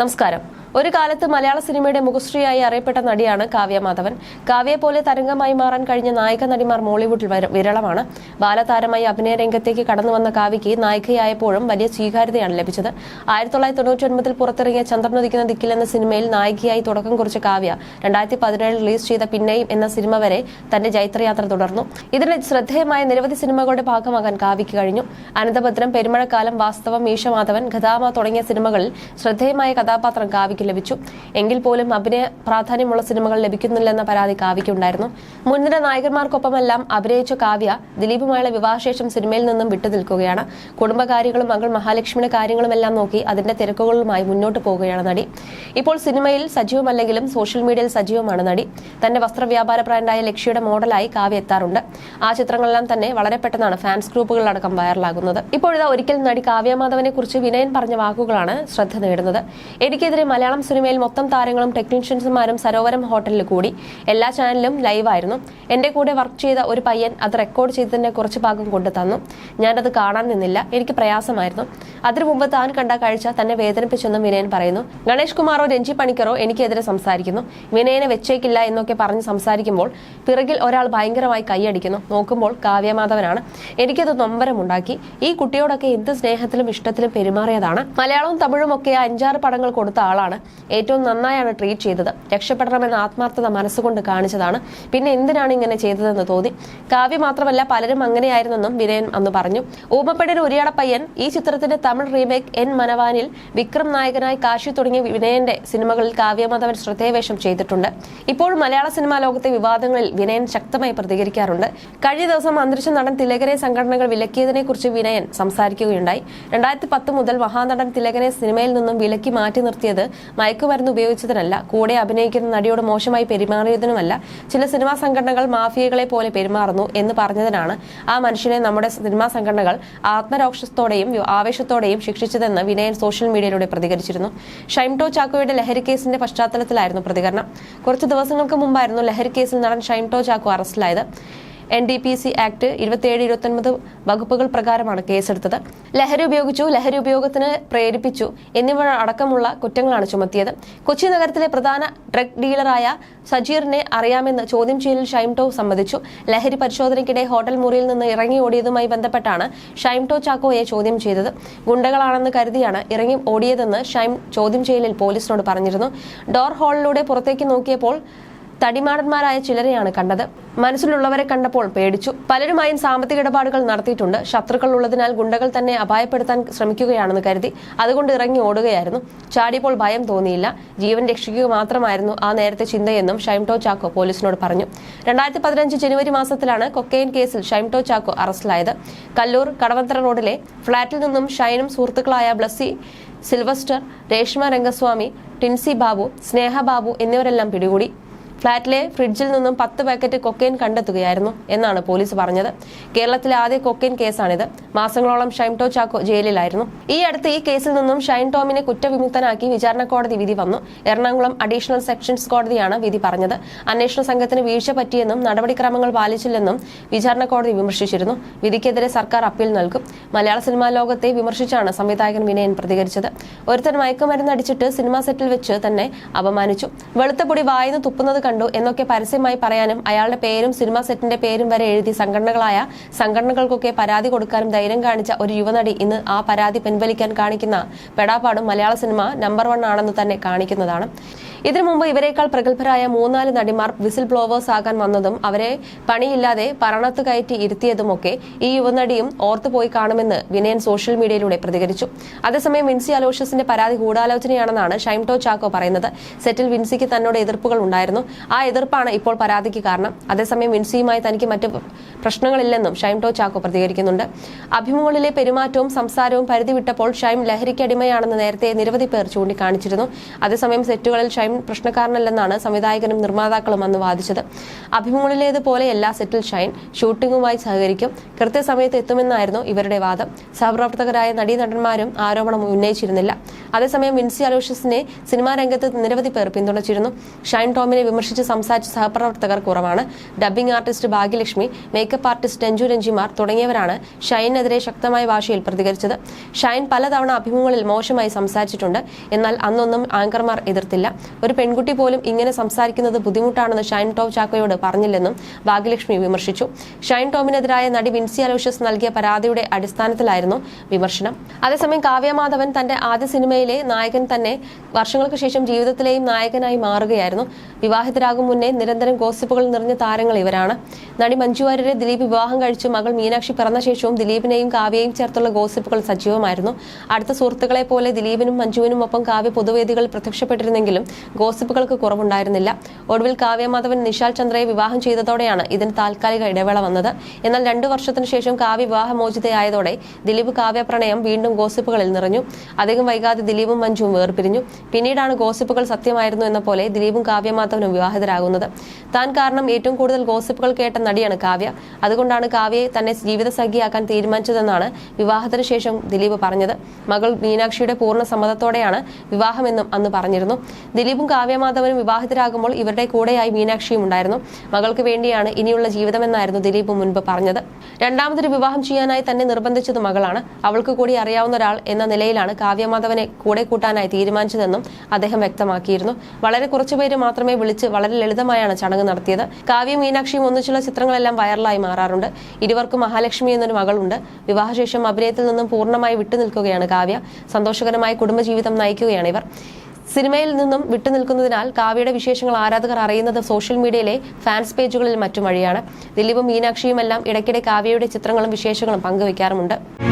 നമസ്കാരം. ഒരു കാലത്ത് മലയാള സിനിമയുടെ മുഖശ്രീയായി അറിയപ്പെട്ട നടിയാണ് കാവ്യ മാധവൻ. കാവ്യയെ പോലെ തരംഗമായി മാറാൻ കഴിഞ്ഞ നായിക നടിമാർ മോളിവുഡിൽ വര- വിരളമാണ്. ബാലതാരമായി അഭിനയ രംഗത്തേക്ക് കടന്നു വന്ന കാവ്യയ്ക്ക് നായികയായപ്പോഴും വലിയ സ്വീകാര്യതയാണ് ലഭിച്ചത്. ആയിരത്തി തൊള്ളായിരത്തി തൊണ്ണൂറ്റി ഒൻപതിൽ പുറത്തിറങ്ങിയ ചന്ദ്രനുദിക്കുന്ന ദിക്കിൽ എന്ന സിനിമയിൽ നായികയായി തുടക്കം കുറിച്ച കാവ്യ രണ്ടായിരത്തി പതിനേഴിൽ റിലീസ് ചെയ്ത പിന്നെയും എന്ന സിനിമ വരെ തന്റെ ജൈത്രയാത്ര തുടർന്നു. ഇതിന് ശ്രദ്ധേയമായ നിരവധി സിനിമകളുടെ ഭാഗമാകാൻ കാവ്യയ്ക്ക് കഴിഞ്ഞു. അനന്തഭദ്രം പെരുമഴക്കാലം വാസ്തവം മീശമാധവൻ ഖദാമ തുടങ്ങിയ സിനിമകളിൽ ശ്രദ്ധേയമായ കഥാപാത്രം കാവ്യയ്ക്ക് ലഭിച്ചു. എങ്കിൽ പോലും അഭിനയ പ്രാധാന്യമുള്ള സിനിമകൾ ലഭിക്കുന്നില്ലെന്ന പരാതി കാവ്യയ്ക്കുണ്ടായിരുന്നു മുൻനിര നായകന്മാർക്കൊപ്പമെല്ലാം അഭിനയിച്ച കാവ്യ ദിലീപുമായുള്ള വിവാഹശേഷം സിനിമയിൽ നിന്നും വിട്ടുനിൽക്കുകയാണ് കുടുംബകാര്യങ്ങളും മകൾ മഹാലക്ഷ്മിയുടെ കാര്യങ്ങളുമെല്ലാം നോക്കി അതിന്റെ തിരക്കുകളുമായി മുന്നോട്ട് പോവുകയാണ് നടി. ഇപ്പോൾ സിനിമയിൽ സജീവമല്ലെങ്കിലും സോഷ്യൽ മീഡിയയിൽ സജീവമാണ് നടി. തന്റെ വസ്ത്രവ്യാപാര ബ്രാൻഡായ ലക്ഷ്യയുടെ മോഡലായി കാവ്യ എത്താറുണ്ട്. ആ ചിത്രങ്ങളെല്ലാം തന്നെ വളരെ പെട്ടെന്നാണ് ഫാൻസ് ഗ്രൂപ്പുകളടക്കം വൈറലാകുന്നത്. ഇപ്പോഴിതാ ഒരിക്കൽ നടി കാവ്യ മാധവനെ കുറിച്ച് വിനയൻ പറഞ്ഞ വാക്കുകളാണ് ശ്രദ്ധ നേടുന്നത്. എനിക്കെതിരെ മലയാളം സിനിമയിൽ മൊത്തം താരങ്ങളും ടെക്നീഷ്യൻസുമാരും സരോവരം ഹോട്ടലിൽ കൂടി എല്ലാ ചാനലിലും ലൈവായിരുന്നു. എന്റെ കൂടെ വർക്ക് ചെയ്ത ഒരു പയ്യൻ അത് റെക്കോർഡ് ചെയ്തതിന്റെ കുറച്ച് ഭാഗം കൊണ്ടു തന്നു. ഞാനത് കാണാൻ നിന്നില്ല. എനിക്ക് പ്രയാസമായിരുന്നു. അതിനു മുമ്പ് താൻ കണ്ട കാഴ്ച തന്നെ വേദനിപ്പിച്ചെന്നും വിനയൻ പറയുന്നു. ഗണേഷ് കുമാറോ രഞ്ജി പണിക്കറോ എനിക്കെതിരെ സംസാരിക്കുന്നു. വിനയനെ വെച്ചേക്കില്ല എന്നൊക്കെ പറഞ്ഞ് സംസാരിക്കുമ്പോൾ പിറകിൽ ഒരാൾ ഭയങ്കരമായി കൈയടിക്കുന്നു നോക്കുമ്പോൾ കാവ്യമാധവനാണ് എനിക്കത് നൊമ്പരമുണ്ടാക്കി. ഈ കുട്ടിയോടൊക്കെ എന്ത് സ്നേഹത്തിലും ഇഷ്ടത്തിലും പെരുമാറിയതാണ്. മലയാളവും തമിഴും ഒക്കെ അഞ്ചാറ് പടങ്ങൾ കൊടുത്ത ആളാണ്. ഏറ്റവും നന്നായാണ് ട്രീറ്റ് ചെയ്തത്. രക്ഷപ്പെടണമെന്ന ആത്മാർത്ഥത മനസ്സുകൊണ്ട് കാണിച്ചതാണ്. പിന്നെ എന്തിനാണ് ഇങ്ങനെ ചെയ്തതെന്ന് തോന്നി. കാവ്യ മാത്രമല്ല പലരും അങ്ങനെയായിരുന്നെന്നും വിനയൻ അന്ന് പറഞ്ഞു. ഊമപ്പടിയുടെ ഒരിയാട പയ്യൻ ഈ ചിത്രത്തിന്റെ തമിഴ് റീമേക്ക് എൻ മനവാനിൽ വിക്രം നായകനായി കാശി തുടങ്ങിയ വിനയന്റെ സിനിമകളിൽ കാവ്യമാധവൻ ശ്രദ്ധേയവേഷം ചെയ്തിട്ടുണ്ട്. ഇപ്പോൾ മലയാള സിനിമാ ലോകത്തെ വിവാദങ്ങളിൽ വിനയൻ ശക്തമായി പ്രതികരിക്കാറുണ്ട്. കഴിഞ്ഞ ദിവസം അന്തരിച്ച നടൻ തിലകനെ സംഘടനകൾ വിലക്കിയതിനെ കുറിച്ച് വിനയൻ സംസാരിക്കുകയുണ്ടായി. രണ്ടായിരത്തി പത്ത് മുതൽ മഹാനടൻ തിലകനെ സിനിമയിൽ നിന്നും വിലക്കി മാറ്റി നിർത്തിയത് മയക്കുമരുന്ന് ഉപയോഗിച്ചതിനല്ല കൂടെ അഭിനയിക്കുന്ന നടിയോട് മോശമായി പെരുമാറിയതിനുമല്ല ചില സിനിമാ സംഘടനകൾ മാഫിയകളെ പോലെ പെരുമാറുന്നു എന്ന് പറഞ്ഞതിനാണ് ആ മനുഷ്യനെ നമ്മുടെ സിനിമാ സംഘടനകൾ ആത്മരോക്ഷത്തോടെയും ആവേശത്തോടെയും ശിക്ഷിച്ചതെന്ന് വിനയൻ സോഷ്യൽ മീഡിയയിലൂടെ പ്രതികരിച്ചിരുന്നു. ഷൈംടോ ചാക്കോയുടെ ലഹരി കേസിന്റെ പശ്ചാത്തലത്തിലായിരുന്നു പ്രതികരണം. കുറച്ച് ദിവസങ്ങൾക്ക് മുമ്പായിരുന്നു ലഹരി കേസിൽ നടൻ ഷൈംടോ ചാക്കോ അറസ്റ്റിലായത്. N D P S act ഇരുപത്തിയേഴ് ഇരുപത്തൊൻപത് വകുപ്പുകൾ പ്രകാരമാണ് കേസെടുത്തത്. ലഹരി ഉപയോഗിച്ചു ലഹരി ഉപയോഗത്തിന് പ്രേരിപ്പിച്ചു എന്നിവ അടക്കമുള്ള കുറ്റങ്ങളാണ് ചുമത്തിയത്. കൊച്ചി നഗരത്തിലെ പ്രധാന ഡ്രഗ് ഡീലറായ സജീറിനെ അറിയാമെന്ന് ചോദ്യം ചെയ്യലിൽ ഷൈംടോ സമ്മതിച്ചു. ലഹരി പരിശോധനയ്ക്കിടെ ഹോട്ടൽ മുറിയിൽ നിന്ന് ഇറങ്ങി ഓടിയതുമായി ബന്ധപ്പെട്ടാണ് ഷൈംടോ ചാക്കോയെ ചോദ്യം ചെയ്തത്. ഗുണ്ടകളാണെന്ന് കരുതിയാണ് ഇറങ്ങി ഓടിയതെന്ന് ഷൈം ചോദ്യം ചെയ്യലിൽ പോലീസിനോട് പറഞ്ഞിരുന്നു. ഡോർ ഹാളിലൂടെ പുറത്തേക്ക് നോക്കിയപ്പോൾ തടിമാടന്മാരായ ചിലരെയാണ് കണ്ടത്. മനസ്സിലുള്ളവരെ കണ്ടപ്പോൾ പേടിച്ചു. പലരുമായും സാമ്പത്തിക ഇടപാടുകൾ നടത്തിയിട്ടുണ്ട്. ശത്രുക്കൾ ഉള്ളതിനാൽ ഗുണ്ടകൾ തന്നെ അപായപ്പെടുത്താൻ ശ്രമിക്കുകയാണെന്ന് കരുതി. അതുകൊണ്ട് ഇറങ്ങി ഓടുകയായിരുന്നു. ചാടിയപ്പോൾ ഭയം തോന്നിയില്ല. ജീവൻ രക്ഷിക്കുക മാത്രമായിരുന്നു ആ നേരത്തെ ചിന്തയെന്നും ഷൈംടോ ചാക്കോ പോലീസിനോട് പറഞ്ഞു. രണ്ടായിരത്തി പതിനഞ്ച് ജനുവരി മാസത്തിലാണ് കൊക്കെയിൻ കേസിൽ ഷൈംടോ ചാക്കോ അറസ്റ്റിലായത്. കല്ലൂർ കടവന്ത്ര റോഡിലെ ഫ്ളാറ്റിൽ നിന്നും ഷൈനും സുഹൃത്തുക്കളായ ബ്ലസ്സി സിൽവസ്റ്റർ രേഷ്മ രംഗസ്വാമി ടിൻസി ബാബു സ്നേഹ ബാബു എന്നിവരെല്ലാം പിടികൂടി. ഫ്ളാറ്റിലെ ഫ്രിഡ്ജിൽ നിന്നും പത്ത് പാക്കറ്റ് കൊക്കൈൻ കണ്ടെത്തുകയായിരുന്നു എന്നാണ് പോലീസ് പറഞ്ഞത്. കേരളത്തിലെ ആദ്യ കൊക്കൈൻ കേസാണിത്. മാസങ്ങളോളം ഷൈൻ ടോ ചാക്കോ ജയിലിലായിരുന്നു. ഈ അടുത്ത് ഈ കേസിൽ നിന്നും ഷൈൻ ടോമിനെ കുറ്റവിമുക്തനാക്കി വിചാരണ കോടതി വിധി വന്നു. എറണാകുളം അഡീഷണൽ സെക്ഷൻസ് കോടതിയാണ് വിധി പറഞ്ഞത്. അന്വേഷണ സംഘത്തിന് വീഴ്ച പറ്റിയെന്നും നടപടിക്രമങ്ങൾ പാലിച്ചില്ലെന്നും വിചാരണ കോടതി വിമർശിച്ചിരുന്നു. വിധിക്കെതിരെ സർക്കാർ അപ്പീൽ നൽകും. മലയാള സിനിമാ ലോകത്തെ വിമർശിച്ചാണ് സംവിധായകൻ വിനയൻ പ്രതികരിച്ചത്. ഒരുത്തൻ മയക്കുമരുന്ന് അടിച്ചിട്ട് സിനിമാ സെറ്റിൽ വെച്ച് തന്നെ അപമാനിച്ചു. വെളുത്ത പൊടി തുപ്പുന്നത് കണ്ടു എന്നൊക്കെ പരസ്യമായി പറയാനും അയാളുടെ പേരും സിനിമാ സെറ്റിന്റെ പേരും വരെ എഴുതി സംഘടനകളായ സംഘടനകൾക്കൊക്കെ പരാതി കൊടുക്കാനും ധൈര്യം കാണിച്ച ഒരു യുവനടി ഇന്ന് ആ പരാതി പിൻവലിക്കാൻ കാണിക്കുന്ന പെടാപ്പാടും മലയാള സിനിമ നമ്പർ വൺ ആണെന്ന് തന്നെ കാണിക്കുന്നതാണ്. ഇതിനു മുമ്പ് ഇവരെക്കാൾ പ്രഗത്ഭരായ മൂന്നാൽ നടിമാർ വിസിൽ ബ്ലോവേഴ്സ് ആകാൻ വന്നതും അവരെ പണിയില്ലാതെ പറണത്ത് കയറ്റി ഇരുത്തിയതുമൊക്കെ ഈ യുവനടിയും ഓർത്തുപോയി കാണുമെന്ന് വിനയൻ സോഷ്യൽ മീഡിയയിലൂടെ പ്രതികരിച്ചു. അതേസമയം വിൻസി അലോഷ്യസിന്റെ പരാതി ഗൂഢാലോചനയാണെന്നാണ് ഷൈംടോ ചാക്കോ പറയുന്നത്. സെറ്റിൽ വിൻസിക്ക് തന്നോട് എതിർപ്പുകൾ ഉണ്ടായിരുന്നു. ആ എതിർപ്പാണ് ഇപ്പോൾ പരാതിക്ക് കാരണം. അതേസമയം വിൻസിയുമായി തനിക്ക് മറ്റ് പ്രശ്നങ്ങളില്ലെന്നും ഷൈം ടോ ചാക്കോ പ്രതികരിക്കുന്നുണ്ട്. അഭിമുഖങ്ങളിലെ പെരുമാറ്റവും സംസാരവും പരിധി വിട്ടപ്പോൾ ഷൈം ലഹരിക്ക് അടിമയാണെന്ന് നേരത്തെ നിരവധി പേർ ചൂണ്ടിക്കാണിച്ചിരുന്നു. അതേസമയം സെറ്റുകളിൽ ഷൈം പ്രശ്നക്കാരനല്ലെന്നാണ് സംവിധായകനും നിർമ്മാതാക്കളും അന്ന് വാദിച്ചത്. അഭിമുഖങ്ങളിലേതുപോലെയല്ല സെറ്റിൽ ഷൈൻ ഷൂട്ടിംഗുമായി സഹകരിക്കും. കൃത്യസമയത്ത് എത്തുമെന്നായിരുന്നു ഇവരുടെ വാദം. സഹപ്രവർത്തകരായ നടീനടന്മാരും ആരോപണം ഉന്നയിച്ചിരുന്നില്ല. അതേസമയം വിൻസി അലോഷ്യസിനെ സിനിമാ രംഗത്ത് നിരവധി പേർ പിന്തുണച്ചിരുന്നു. ഷൈൻ ടോമിനെ വിമർശിച്ച് സംസാരിച്ച സഹപ്രവർത്തകർ കുറവാണ്. Dubbing artist Bhagyalakshmi makeup artist Renju Renjimar തുടങ്ങിയവരാണ് ഷൈനെതിരെ ശക്തമായ ഭാഷയിൽ പ്രതികരിച്ചത്. ഷൈൻ പലതവണ അഭിമുഖങ്ങളിൽ മോശമായി സംസാരിച്ചിട്ടുണ്ട്. എന്നാൽ അന്നൊന്നും ആങ്കർമാർ എതിർത്തില്ല. ഒരു പെൺകുട്ടി പോലും ഇങ്ങനെ സംസാരിക്കുന്നത് ബുദ്ധിമുട്ടാണെന്ന് ഷൈൻ ടോം ചാക്കോയോട് പറഞ്ഞില്ലെന്നും ഭാഗ്യലക്ഷ്മി വിമർശിച്ചു. ഷൈൻ ടോമിനെതിരായ നടി വിൻസി അലോഷ്യസ് നൽകിയ പരാതിയുടെ അടിസ്ഥാനത്തിലായിരുന്നു വിമർശനം. അതേസമയം കാവ്യമാധവൻ തന്റെ ആദ്യ സിനിമയിലെ നായകൻ തന്നെ വർഷങ്ങൾക്ക് ശേഷം ജീവിതത്തിലെയും നായകനായി മാറുകയായിരുന്നു. വിവാഹിതരാകും മുന്നേ നിരന്തരം ഗോസിപ്പുകൾ നിറഞ്ഞ താരങ്ങൾ ഇവരാണ്. നടി മഞ്ജു വാര്യരെ ദിലീപ് വിവാഹം കഴിച്ച് മകൾ മീനാക്ഷി പിറന്ന ശേഷവും ദിലീപിനെയും കാവ്യയും ചേർത്തുള്ള ഗോസിപ്പുകൾ സജീവമായിരുന്നു. അടുത്ത സുഹൃത്തുക്കളെ പോലെ ദിലീപിനും മഞ്ജുവിനും ഒപ്പം കാവ്യ പൊതുവേദികളിൽ പ്രത്യക്ഷപ്പെട്ടിരുന്നെങ്കിലും ഗോസിപ്പുകൾക്ക് കുറവുണ്ടായിരുന്നില്ല. ഒടുവിൽ കാവ്യമാധവൻ നിഷാൽ ചന്ദ്രയെ വിവാഹം ചെയ്തതോടെയാണ് ഇതിന് താൽക്കാലിക ഇടവേള വന്നത്. എന്നാൽ രണ്ടു വർഷത്തിനു ശേഷം കാവ്യ വിവാഹമോചിതയായതോടെ ദിലീപ് കാവ്യ പ്രണയം വീണ്ടും ഗോസിപ്പുകളിൽ നിറഞ്ഞു. അധികം വൈകാതെ ദിലീപും മഞ്ജുവും വേർപിരിഞ്ഞു. പിന്നീടാണ് ഗോസിപ്പുകൾ സത്യമായിരുന്നു എന്ന പോലെ ദിലീപും കാവ്യമാധവനും വിവാഹിതരാകുന്നത് താൻ കാരണം ഏറ്റവും കൂടുതൽ ഗോസിപ്പുകൾ കേട്ട നടിയാണ് കാവ്യ. അതുകൊണ്ടാണ് കാവ്യയെ തന്നെ ജീവിതസഖിയാക്കാൻ തീരുമാനിച്ചതെന്നാണ് വിവാഹത്തിന് ശേഷം ദിലീപ് പറഞ്ഞത്. മകൾ മീനാക്ഷിയുടെ പൂർണ സമ്മതത്തോടെയാണ് വിവാഹമെന്നും അന്ന് പറഞ്ഞിരുന്നു. ദിലീപും കാവ്യമാധവനും വിവാഹിതരാകുമ്പോൾ ഇവരുടെ കൂടെയായി മീനാക്ഷിയും ഉണ്ടായിരുന്നു. മകൾക്ക് വേണ്ടിയാണ് ഇനിയുള്ള ജീവിതമെന്നായിരുന്നു ദിലീപ് മുൻപ് പറഞ്ഞത്. രണ്ടാമതൊരു വിവാഹം ചെയ്യാനായി തന്നെ നിർബന്ധിച്ചത് മകളാണ്. അവൾക്ക് കൂടി അറിയാവുന്ന ഒരാൾ എന്ന നിലയിലാണ് കാവ്യമാധവനെ കൂടെ കൂട്ടാനായി തീരുമാനിച്ചതെന്നും അദ്ദേഹം വ്യക്തമാക്കിയിരുന്നു. വളരെ കുറച്ചുപേര് മാത്രമേ വിളിച്ച് വളരെ ലളിതമായാണ് ചടങ്ങ് നടത്തിയത്. കാവ്യ മീനാക്ഷിയും ഒന്നിച്ചുള്ള ചിത്രങ്ങളെല്ലാം വൈറലായി മാറാറുണ്ട്. ഇരുവർക്കും മഹാലക്ഷ്മി എന്നൊരു മകളുണ്ട്. വിവാഹശേഷം അഭിനയത്തിൽ നിന്നും പൂർണമായി വിട്ടുനിൽക്കുകയാണ് കാവ്യ. സന്തോഷകരമായ കുടുംബജീവിതം നയിക്കുകയാണ് ഇവർ. സിനിമയിൽ നിന്നും വിട്ടുനിൽക്കുന്നതിനാൽ കാവ്യയുടെ വിശേഷങ്ങൾ ആരാധകർ അറിയുന്നത് സോഷ്യൽ മീഡിയയിലെ ഫാൻസ് പേജുകളിൽ മറ്റും വഴിയാണ്. ദിലീപും മീനാക്ഷിയുമെല്ലാം ഇടയ്ക്കിടെ കാവ്യയുടെ ചിത്രങ്ങളും വിശേഷങ്ങളും പങ്കുവയ്ക്കാറുമുണ്ട്.